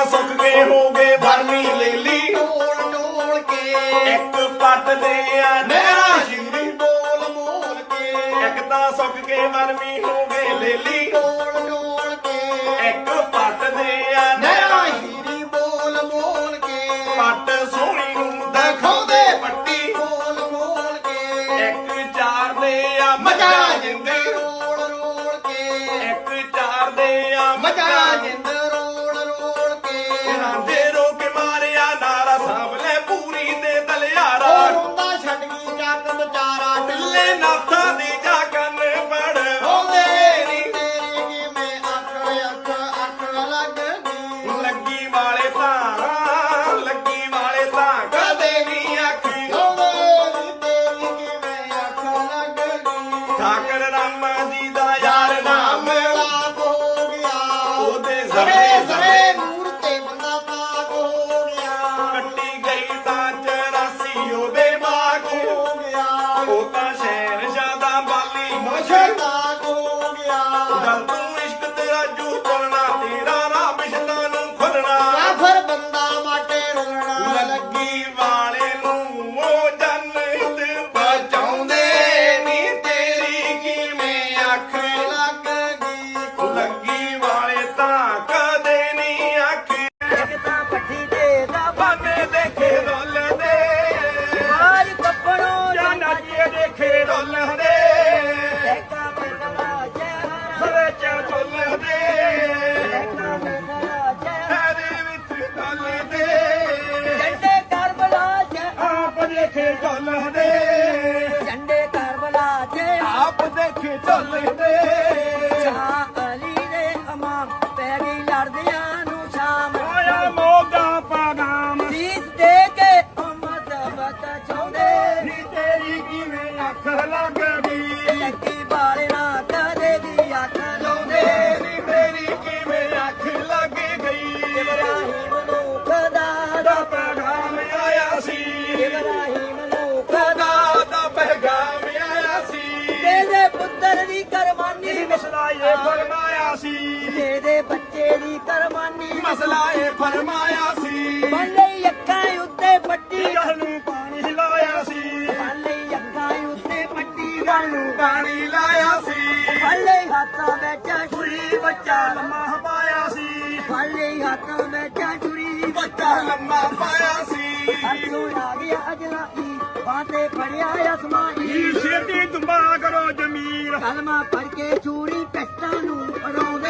ਤਾਂ ਸੁੱਕ ਗਏ ਹੋ ਗਏ ਵਰਮੀ ਲੈ ਲਈ ਢੋਲ ਢੋਲ ਕੇ। ਇੱਕ ਪੱਟ ਦੇ ਆ ਨਹਿਰਾ ਸ਼ੀਰੀ ਬੋਲ ਬੋਲ ਕੇ। ਇੱਕ ਤਾਂ ਸੁੱਕ ਗਏ ਵਰਮੀ ਹੋ ਗਏ ਲੈ ਲਈ ਢੋਲ ਢੋਲ ਕੇ। ਇੱਕ ਪੱਟ ਦੇ ਆ ਨਹਿਰਾ ਹੀਰੀ ਬੋਲ ਬੋਲ ਕੇ। ਪੱਟ ਸੋਹਣੀ ਨੂੰ ਦਿਖਾਉਂਦੇ ਪੱਟੀ। ਬੋਲ ਬੋਲ ਕੇ। ਇੱਕ ਚਾਰ ਦੇ ਆ ਮਜਾ বাতাসের সাদা বালি মশে দাগো গিয়া ਚਿਹਰਾ ਹਵੇ ਚਾ ਚੋਲਦੇ ਇਹਦੇ ਵਿੱਚ ਡੋਲਦੇ ਝੰਡੇ ਕਰਬਲਾ ਚ ਆਪ ਦੇਖੇ ਚੋਲਦੇ। ਝੰਡੇ ਕਰਬਲਾ ਚ ਆਪ ਦੇਖੇ ਚੋਲਦੇ। ਸ਼ਾਹ ਕਦੇ ਵੀ ਅੱਖ ਲਾਉਂਦੇ। ਨੀ ਤੇਰੀ ਕਿਵੇਂ ਅੱਖ ਲੱਗ ਗਈ? ਇਬਰਾਹੀਮ ਨੂੰ ਖੁਦਾ ਦਾ ਪੈਗਾਮ ਆਇਆ ਸੀ। ਇਬਰਾਹੀਮ ਨੂੰ ਖੁਦਾ ਦਾ ਪੈਗਾਮ ਆਇਆ ਸੀ। ਤੇਰੇ ਪੁੱਤਰ ਦੀ ਕਰਮਾਨੀ ਮਸਲਾ ਇਹ ਫਰਮਾਇਆ ਸੀ। ਤੇਰੇ ਬੱਚੇ ਦੀ ਕਰਮਾਨੀ ਮਸਲਾ ਇਹ ਫਰਮਾਇਆ ਗੱਲ ਨੂੰ ਪਾਣੀ ਲਾਇਆ ਸੀ। ਬੱਲੇ ਹੱਥਾਂ ਵਿੱਚ ਛੁਰੀ ਬੱਚਾ ਲੰਮਾ ਪਾਇਆ ਸੀ। ਬੱਲੇ ਹੱਥਾਂ ਵਿੱਚ ਛੁਰੀ ਬੱਚਾ ਲੰਮਾ ਪਾਇਆ ਸੀ। ਹੱਥੋਂ ਆ ਗਿਆ ਅਜਲਾਈ ਬਾਤੇ ਫੜਿਆ ਅਸਮਾਈ। ਛੇਤੀ ਦੁੰਬਾ ਕਰੋ ਜਮੀਰ। ਕਲਮਾ ਪੜ ਕੇ ਚੂਰੀ ਪੈਟਾਂ ਨੂੰ ਅੜਾਉਂਦੇ ਨੀ